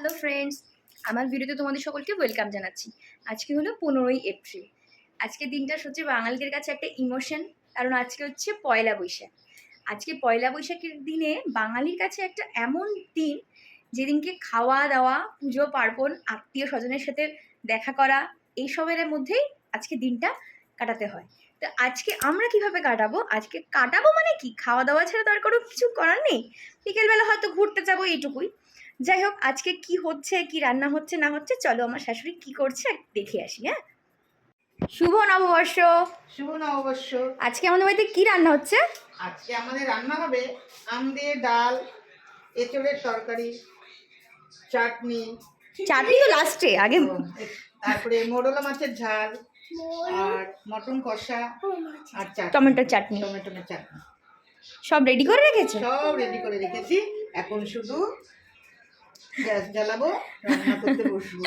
Hello friends আমার ভিডিওতে তোমাদের সকলকে ওয়েলকাম জানাচ্ছি। আজকে হলো পনেরোই এপ্রিল। আজকে দিনটা সত্যি বাঙালিদের কাছে একটা ইমোশন কারণ আজকে হচ্ছে পয়লা বৈশাখ। আজকে পয়লা বৈশাখের দিনে বাঙালির কাছে একটা এমন দিন, যেদিনকে খাওয়া দাওয়া, পুজো, পার্বণ, আত্মীয় স্বজনের সাথে দেখা করা, এইসবের মধ্যেই আজকে দিনটা কাটাতে হয়। তো আজকে আমরা কীভাবে কাটাবো? আজকে কাটাবো মানে কি? খাওয়া দাওয়া ছাড়া তো আর কোনো কিছু করার নেই। বিকেলবেলা হয়তো ঘুরতে যাব এইটুকুই। যাই হোক আজকে কি হচ্ছে কি রান্না হচ্ছে না হচ্ছে চলো আমার শাশুড়ি কি করছে দেখে আসি হ্যাঁ? শুভ নববর্ষ! শুভ নববর্ষ! আজকে আমাদের বাড়িতে কি রান্না হচ্ছে? আজকে আমাদের রান্না হবে আম দিয়ে ডাল এঁচড়ের তরকারি চাটনি। চাটনি তো লাস্টে আগে তারপরে মোড়লা মাছের ঝাল আর মটন কষা আর টমেটোর চাটনি। টমেটোর চাটনি। সব রেডি করে রেখেছো? সব রেডি করে রেখেছি। এখন শুধু গ্যাস জ্বালাবো রান্না করতে বসবো।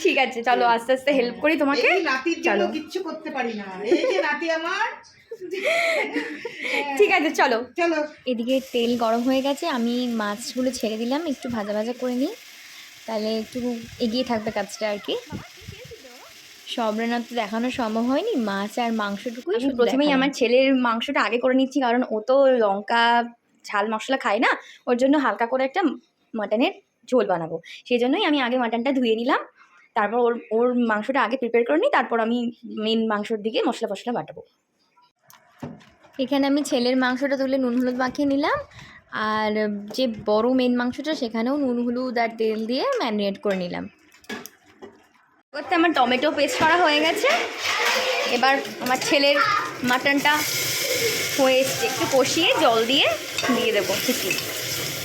ঠিক আছে চলো আস্তে আস্তে হেল্প করি তোমাকে। নাতির জন্য চলো। কিচ্ছু করতে পারি না। এই যে নাতি আমার। ঠিক আছে চলো। চলো। এদিকে তেল গরম হয়ে গেছে আমি মাছগুলো ছেড়ে দিলাম একটু ভাজা ভাজা করে নিই। তাহলে একটু এগিয়ে থাকবে কাজটা আর কি। সব রান্না তো দেখানো সম্ভব হয়নি মাছ আর মাংসটুকুই শুধু প্রথমেই আমার ছেলের মাংসটা আগে করে নিচ্ছি কারণ ও তো লঙ্কা ঝাল মশলা খায় না ওর জন্য হালকা করে একটা মাটনের ঝোল বানাবো। সেই জন্যই আমি আগে মাটনটা ধুয়ে নিলাম তারপর ওর ওর মাংসটা আগে প্রিপেয়ার করে নিই তারপর আমি মেন মাংসর দিকে মশলা ফসলা বাটাবো। এখানে আমি ছেলের মাংসটা তুলে নুন হলুদ মাখিয়ে নিলাম আর যে বড় মেন মাংসটা সেখানেও নুন হলুদ আর তেল দিয়ে ম্যারিনেট করে নিলাম। করতে আমার টমেটো পেস্ট করা হয়ে গেছে। এবার আমার ছেলের মাটনটা হয়ে এসছে একটু কষিয়ে জল দিয়ে দিয়ে দেবো। খিচুড়ি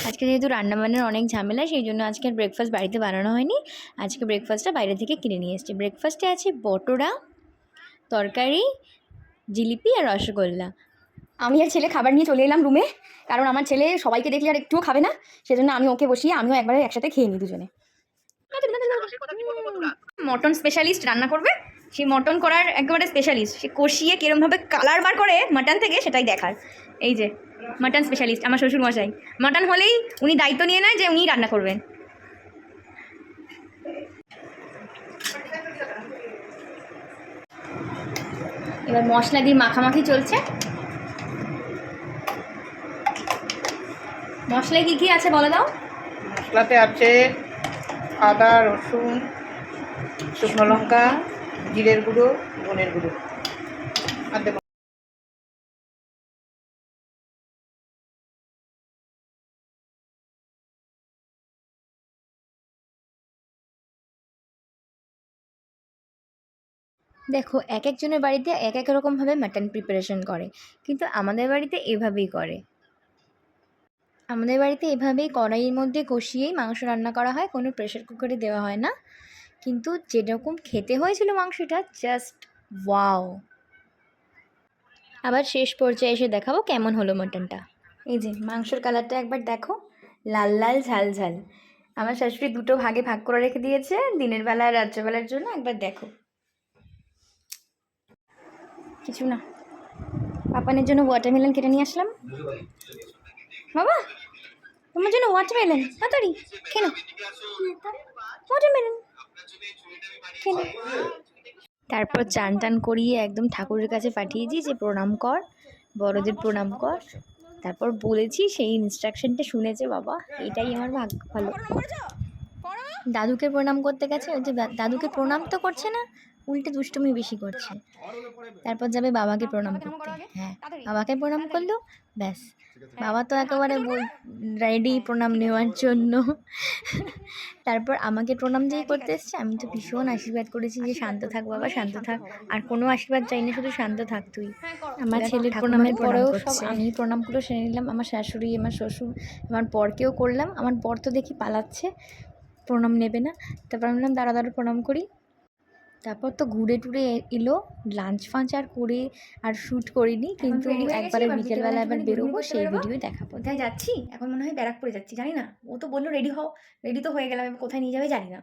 আজকে যেহেতু রান্নাবান্নার অনেক ঝামেলা, সেই জন্য আজকে ব্রেকফাস্ট বাড়িতে বানানো হয়নি। আজকে ব্রেকফাস্টটা বাইরে থেকে কিনে নিয়ে এসেছি। ব্রেকফাস্টে আছে বটোরা, তরকারি, জিলিপি আর রসগোল্লা। আমি আর ছেলে খাবার নিয়ে চলে এলাম রুমে কারণ আমার ছেলে সবাইকে দেখলে আর একটুও খাবে না। সেজন্য আমি ওকে বসিয়ে আমিও একবারে একসাথে খেয়ে নিই দুজনে। মটন স্পেশালিস্ট রান্না করবে। সে মটন করার একেবারে স্পেশালিস্ট সে কষিয়ে কিরমভাবে কালার বার করে মাটন থেকে সেটাই দেখার। এই যে মাটন স্পেশালিস্ট আমার শ্বশুর মশাই মাটন হলেই উনি দায়িত্ব নিয়ে নেয় যে উনিই রান্না করবেন। এবার মশলা দিয়ে মাখামাখি চলছে। মশলায় কী কী আছে বলে দাও? মশলাতে আছে আদা, রসুন, শুকনো লঙ্কা, জিরের গুঁড়ো, ধনের গুঁড়ো। আর দেখো এক একজনের বাড়িতে এক এক রকমভাবে মাটন প্রিপারেশন করে, কিন্তু আমাদের বাড়িতে এভাবেই করে। আমাদের বাড়িতে এভাবেই কড়াইয়ের মধ্যে কষিয়েই মাংস রান্না করা হয়, কোনো প্রেশার কুকারে দেওয়া হয় না। কিন্তু যেরকম খেতে হয়েছিল মাংসটা জাস্ট ওয়াও আবার শেষ পর্যায়ে এসে দেখাবো কেমন হলো মাটনটা এই যে, মাংসর কালারটা একবার দেখো, লাল লাল ঝাল ঝাল। আমার শাশুড়ি দুটো ভাগে ভাগ করে রেখে দিয়েছে, দিনের বেলা আর রাত্রেবেলার জন্য একবার দেখো। কিছু না। পাপানের জন্য ওয়াটারমেলন কেটে নিয়ে আসলাম। বাবা, তোমার জন্য ওয়াটারমেলন তাড়াতাড়ি কেন ওয়াটারমেলন কেন তারপর চান টান করিয়ে একদম ঠাকুরের কাছে পাঠিয়েছি যে, প্রণাম কর, বড়দের প্রণাম কর। তারপর বলেছি সেই ইনস্ট্রাকশনটা শুনেছে বাবা, এটাই আমার ভাগ্য ভালো। দাদুকে প্রণাম করতে গেছে ওই যে দাদুকে প্রণাম তো করছে না উল্টে দুষ্টুমি বেশি করছে। তারপর যাবে বাবাকে প্রণাম করতে। হ্যাঁ বাবাকে প্রণাম করল ব্যাস। বাবা তো একেবারে রেডি প্রণাম নেওয়ার জন্য। তারপর আমাকে প্রণাম যেই করতে এসছে আমি তো ভীষণ আশীর্বাদ করেছি যে শান্ত থাক বাবা শান্ত থাক। আর কোনো আশীর্বাদ চাই না শুধু শান্ত থাক তুই। আমার ছেলের প্রণামের পরেও সব আমি প্রণামগুলো সেরে নিলাম। আমার শাশুড়ি আমার শ্বশুর আমার পরকেও করলাম। আমার পর তো দেখি পালাচ্ছে। প্রণাম নেবে না। তারপর আমি বললাম দাঁড়া দাঁড়া প্রণাম করি। তারপর তো ঘুরে টুরে এলো। লাঞ্চ ফাঞ্চ আর করে আর শ্যুট করিনি কিন্তু একবারে বিকেলবেলা এবার বেরোবো সেই। ভিডিও দেখাবো। কোথায় যাচ্ছি? এখন মনে হয় ব্যারাকপুরে যাচ্ছি জানি না। ও তো বলল রেডি হও রেডি তো হয়ে গেলাম কোথায় নিয়ে যাবে জানি না।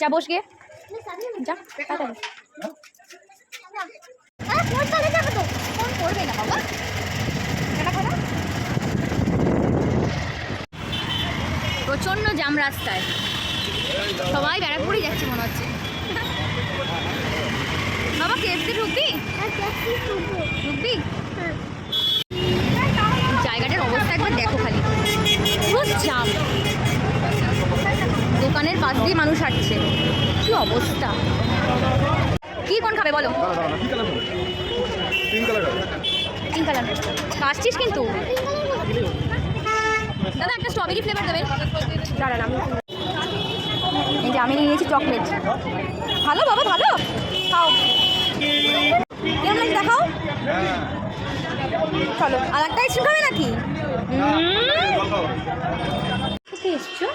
যা বস গিয়ে যা তাড়াতাড়ি ফোন করবে না বাবা টাটা করো। তো প্রচণ্ড জাম রাস্তায়। সবাই ব্যারাকপুরেই যাচ্ছে মনে হচ্ছে। বাবা কেএফসি ঢুকবি? ঢুকবি। জায়গাটার অবস্থা একবার দেখো খালি। পুরো জাম। দোকানের পাশ দিয়ে মানুষ হাঁটছে। কি অবস্থা? কি কোন খাবে বলো? তিন পিঙ্ক কালার আসছিস কিন্তু। দাদা একটা স্ট্রবেরি ফ্লেভার দেবেন। দাঁড়ান আমি এই যে আমি নিয়েছি চকলেট। ভালো বাবা ভালো? খাও। কেমন লাগছে দেখাও। চলো আর একটা আইসক্রিম খাবে নাকি? এসছো?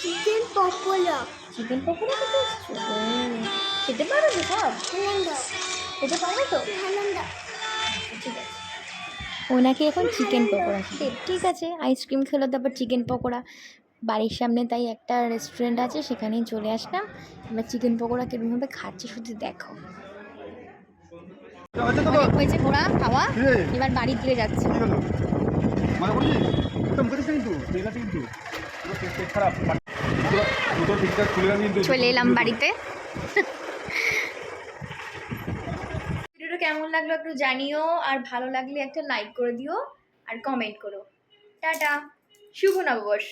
চিকেন পকোড়া। চিকেন পকোড়া খেতে এসছো? খেতে পারো তো সব? খেতে পারো তো? ঠিক আছে। ওনাকে এখন চিকেন পকোড়া খেতে ঠিক আছে আইসক্রিম খেলো তারপর চিকেন পকোড়া। বাড়ির সামনে তাই একটা রেস্টুরেন্ট আছে সেখানেই চলে আসলাম। এবার চিকেন পকোড়া কীরকমভাবে খাচ্ছি শুধু দেখো। হয়েছে ঘোরা খাওয়া এবার বাড়ির দিকে যাচ্ছে। চলে এলাম বাড়িতে। ভিডিওটা কেমন লাগল একটু জানিও আর ভালো লাগলে একটা লাইক করে দিও আর কমেন্ট করো। টাটা। শুভ নববর্ষ।